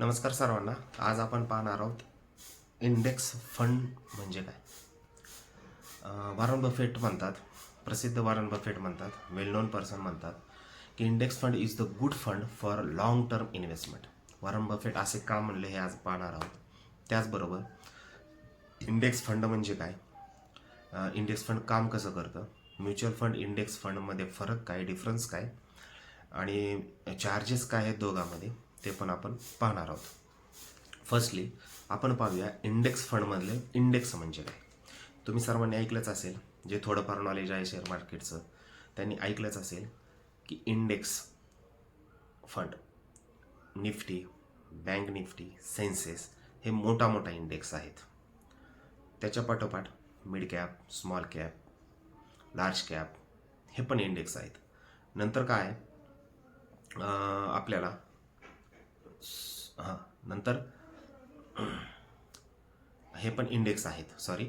नमस्कार सर्वांना. आज आपण पाहणार आहोत इंडेक्स फंड म्हणजे काय? अं, वॉरन बफेट म्हणतात प्रसिद्ध वॉरन बफेट म्हणतात वेल नोन पर्सन म्हणतात की index fund is the good fund for long term investment Warren Buffett असे का म्हणले हे आज पाहणार आहोत. त्याचबरोबर इंडेक्स फंड म्हणजे काय? इंडेक्स फंड काम कसं करतं? म्युच्युअल फंड इंडेक्स फंडमध्ये फरक काय? डिफरन्स काय? आणि चार्जेस काय आहेत दोघांमध्ये? ते पण आपण पाहणार आहोत. फर्स्टली आपण पाहूया इंडेक्स फंडमधले इंडेक्स म्हणजे काय? तुम्ही सर्वांनी ऐकलंच असेल जे थोडंफार नॉलेज आहे शेअर मार्केटचं त्यांनी ऐकलंच असेल की index fund Nifty bank Nifty Sensex हे मोठा मोठा इंडेक्स आहेत. त्याच्या पाठोपाठ mid cap small cap large cap हे पण इंडेक्स आहेत. नंतर काय? आपल्याला हां नंतर हे पण इंडेक्स आहेत सॉरी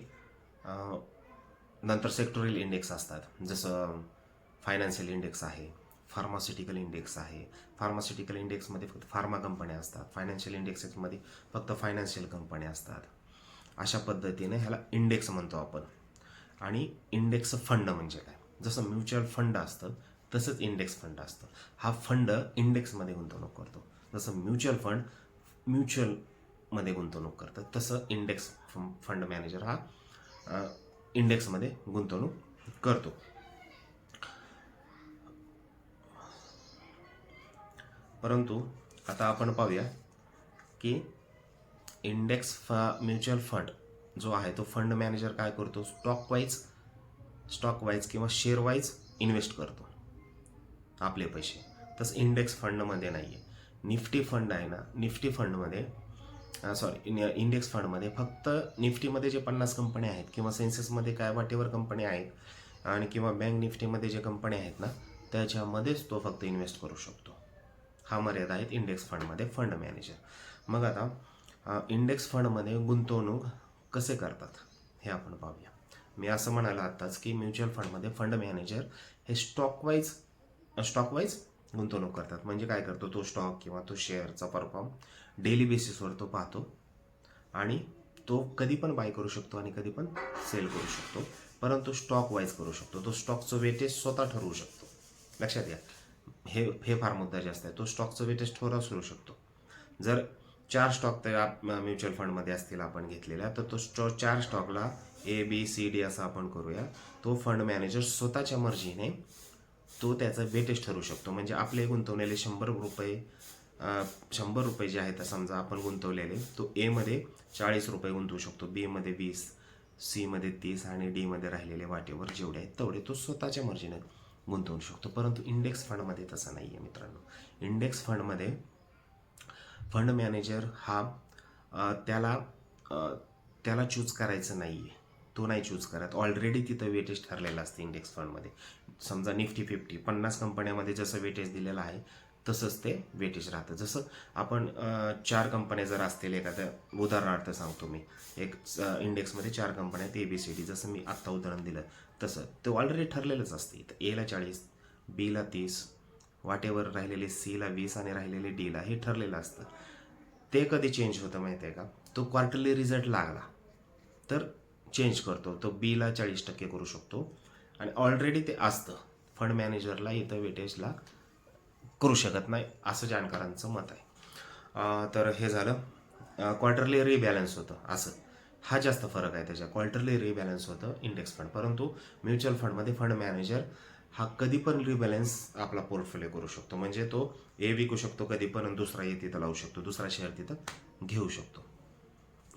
नंतर सेक्टोरियल इंडेक्स असतात जसं फायनान्शियल इंडेक्स आहे फार्मास्युटिकल इंडेक्स आहे. फार्मास्युटिकल इंडेक्समध्ये फक्त फार्मा कंपन्या असतात फायनान्शियल इंडेक्समध्ये फक्त फायनान्शियल कंपन्या असतात. अशा पद्धतीने ह्याला इंडेक्स म्हणतो आपण. आणि इंडेक्स फंड म्हणजे काय? जसं म्युच्युअल फंड असतं तसंच इंडेक्स फंड असतं. हा फंड इंडेक्समध्ये गुंतवणूक करतो. जसं म्युच्युअल फंड म्युच्युअलमध्ये गुंतवणूक करतं तसं इंडेक्स फंड मॅनेजर हा इंडेक्समध्ये गुंतवणूक करतो. परंतु आता आपण पाहूया की इंडेक्स फ म्युच्युअल फंड जो आहे तो फंड मॅनेजर काय करतो? स्टॉक वाईज स्टॉक वाईज किंवा शेअर वाईज इन्व्हेस्ट करतो. आपले पैसे. तसं इंडेक्स फंडमध्ये नाही आहे निफ्टी फंड आहे ना निफ्टी फंडमध्ये सॉरी इंडेक्स फंडमध्ये फक्त निफ्टीमध्ये जे पन्नास कंपन्या आहेत किंवा सेन्सेसमध्ये काय वाटेवर कंपन्या आहेत आणि किंवा बँक निफ्टीमध्ये जे कंपन्या आहेत ना त्याच्यामध्येच तो फक्त इन्व्हेस्ट करू शकतो. हा मर्यादा आहेत इंडेक्स फंडमध्ये फंड मॅनेजर मग आता इंडेक्स फंडमध्ये गुंतवणूक कसे करतात हे आपण पाहूया. मी असं म्हणाला आत्ताच की म्युच्युअल फंडमध्ये फंड मॅनेजर हे स्टॉकवाईज स्टॉकवाईज गुंतवणूक करतात. म्हणजे काय करतो तो स्टॉक किंवा तो शेअरचा परफॉर्म डेली बेसिसवर तो पाहतो आणि तो कधी पण बाय करू शकतो आणि कधी पण सेल करू शकतो. परंतु स्टॉक वाईज करू शकतो. तो स्टॉकचं वेटेज स्वतः ठरवू शकतो. लक्षात घ्या. हे हे फार मुद्दा जास्त आहे. तो स्टॉकचं वेटेज थोडा सुरू शकतो. जर चार स्टॉक त्या म्युच्युअल फंडमध्ये असतील आपण घेतलेल्या तर तो स्टॉ चार स्टॉकला ए बी सी डी असं आपण करूया. तो फंड मॅनेजर स्वतःच्या मर्जीने तो त्याचा वेटेज ठरू शकतो. म्हणजे आपले गुंतवलेले शंभर रुपये शंभर रुपये जे आहेत समजा आपण गुंतवलेले तो एमध्ये चाळीस रुपये गुंतवू शकतो. बीमध्ये वीस सीमध्ये तीस आणि डीमध्ये राहिलेले वाटेवर जेवढे आहेत तेवढे तो स्वतःच्या मर्जीने गुंतवू शकतो. परंतु इंडेक्स फंडमध्ये तसं नाही आहे मित्रांनो इंडेक्स फंडमध्ये फंड मॅनेजर हा त्याला त्याला चूज करायचं नाही आहे तो नाही चूज करत. ऑलरेडी तिथं वेटेज ठरलेलं असतं इंडेक्स फंडमध्ये समजा निफ्टी फिफ्टी पन्नास कंपन्यामध्ये जसं वेटेज दिलेलं आहे तसंच ते वेटेज राहतं. जसं आपण चार कंपन्या जर असतील एखाद्या उदाहरणार्थ सांगतो मी. एक इंडेक्समध्ये चार कंपन्या आहेत ए बी सी डी जसं मी आत्ता उदाहरण दिलं तसं. ते ऑलरेडी ठरलेलंच असते इथं. एला चाळीस बीला तीस वाटेवर राहिलेले सीला वीस आणि राहिलेले डीला हे ठरलेलं असतं. ते कधी चेंज होतं माहिती आहे का? तो क्वार्टरली रिझल्ट लागला. तर चेंज करतो तो बीला चाळीस टक्के करू शकतो. आणि ऑलरेडी ते असतं. फंड मॅनेजरला इथं वेटेजला करू शकत नाही असं जाणकारांचं मत आहे. तर हे झालं. क्वार्टरली रिबॅलन्स होतं असं. हा जास्त फरक आहे त्याच्या क्वार्टरली रिबॅलन्स होतं इंडेक्स फंड परंतु म्युच्युअल फंडमध्ये फंड मॅनेजर हा कधी पण रिबॅलन्स आपला पोर्टफोलिओ करू शकतो. म्हणजे तो ए विकू शकतो कधी पण दुसरा ए तिथं लावू शकतो. दुसरा शेअर तिथं घेऊ शकतो.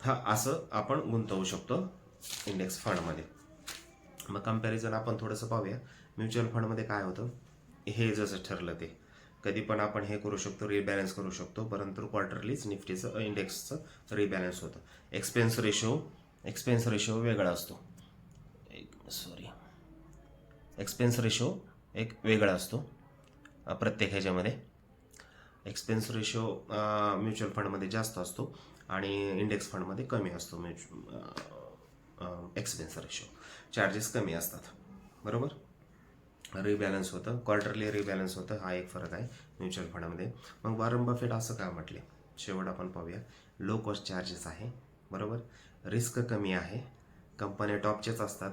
हा असं आपण गुंतवू शकतो. इंडेक्स फंडमध्ये मग कंपॅरिझन आपण थोडंसं पाहूया. म्युच्युअल फंडमध्ये काय होतं? हे जसं ठरलं ते. कधी पण आपण हे करू शकतो रिबॅलन्स करू शकतो परंतु क्वार्टरलीच निफ्टीचं इंडेक्सचं रिबॅलन्स होतं. एक्सपेन्स रेशो एक्सपेन्स रेशो वेगळा असतो. एक सॉरी एक्सपेन्स रेशो एक वेगळा असतो प्रत्येक ह्याच्यामध्ये. एक्सपेन्स रेशो म्युच्युअल फंडमध्ये जास्त असतो आणि इंडेक्स फंडमध्ये कमी असतो. म्युच्यु एक्सपेन्स रेशो चार्जेस कमी असतात. बरोबर? रिबॅलन्स होतं. क्वार्टरली रिबॅलन्स होतं. हा एक फरक आहे म्युच्युअल फंडामध्ये मग वॉरन बफेट असं का म्हटले? शेवट आपण पाहूया. लो कॉस्ट चार्जेस आहे. बरोबर? रिस्क कमी आहे. कंपन्या टॉपचेच असतात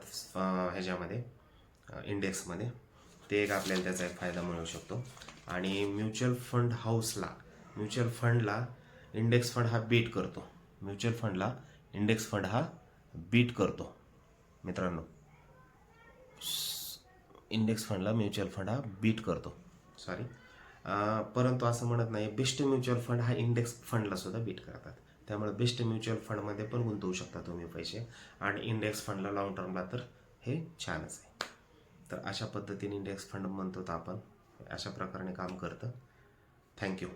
ह्याच्यामध्ये इंडेक्समध्ये ते एक आपल्याला त्याचा एक फायदा मिळू शकतो. आणि म्युच्युअल फंड हाऊसला म्युच्युअल फंडला इंडेक्स फंड हा बीट करतो. म्युच्युअल फंडला इंडेक्स फंड हा बीट करतो. मित्रांनो. इंडेक्स फंडला म्युच्युअल फंड हा बीट करतो. सॉरी परंतु असं म्हणत नाही बेस्ट म्युच्युअल फंड हा इंडेक्स फंडला सुद्धा बीट करतात. त्यामुळे बेस्ट म्युच्युअल फंडमध्ये पण गुंतवू शकता तुम्ही पैसे. आणि इंडेक्स फंडला लाँग टर्मला तर हे छानच आहे. तर अशा पद्धतीने इंडेक्स फंड म्हणतो तर आपण. अशा प्रकारे काम करतं. थँक्यू